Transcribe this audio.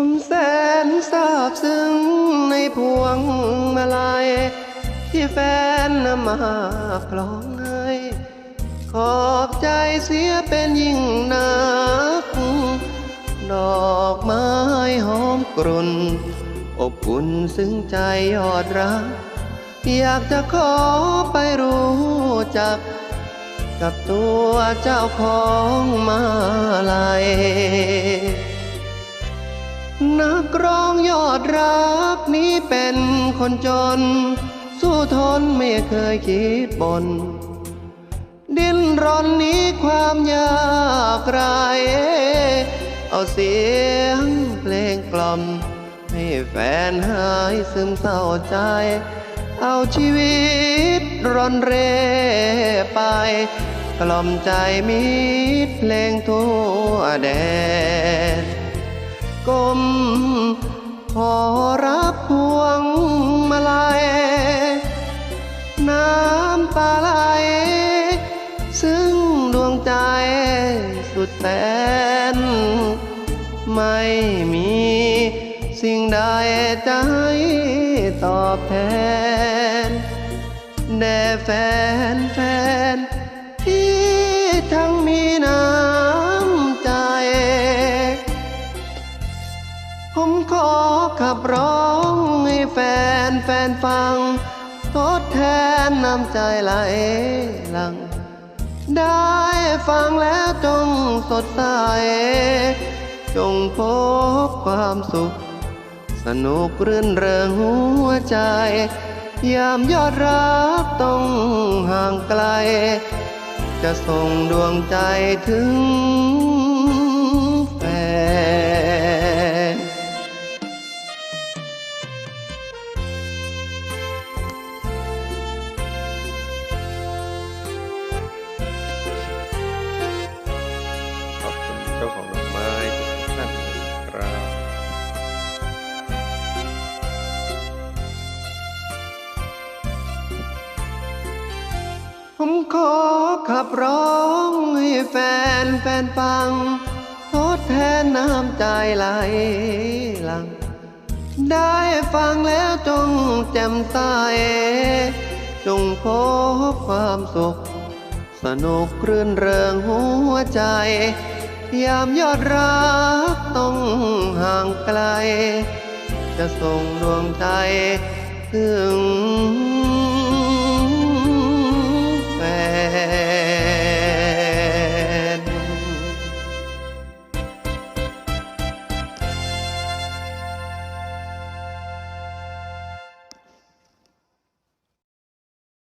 ผมแสนซาบซึ้งในพวงมาลัยที่แฟนนำมาคล้องให้ขอบใจเสียเป็นยิ่งนัก ดอกไม้หอมกรุ่น อบอุ่นซึ้งใจยอดรัก อยากจะขอไปรู้จัก กับตัวเจ้าของมาลัย ร้องยอดรักนี้เป็นคนจน สู้ทนไม่เคยคิดบน ดิ้นรนหนี้ความยากไรเอาเสียงเพลงกล่อม ให้แฟนหายซึมเศร้าใจ เอาชีวิตร่อนเร่ไป กล่อมใจมิตรเพลงทั่วแดน ก้มขอรับพวงมาลัยน้ำตาไหลซึ่งดวงใจสุดแสนไม่มีสิ่งใดจะให้ตอบแทนแด่แฟนแฟ ขับร้องให้แฟนแฟนฟังทดแทนน้ำใจไหลหลัง ได้ฟังแล้วจงสดใส จงพบความสุข สนุกรื่นเริงหัวใจ ยามยอดรักต้องห่างไกล จะส่งดวงใจถึง ผมขอขับร้องให้แฟนแฟนฟัง ทดแทนน้ำใจไหลหลัง ได้ฟังแล้วจงแจ่มใสจงพบความสุข สนุกรื่นเริงหัวใจ ยามยอดรักต้องห่างไกล จะส่งดวงใจถึง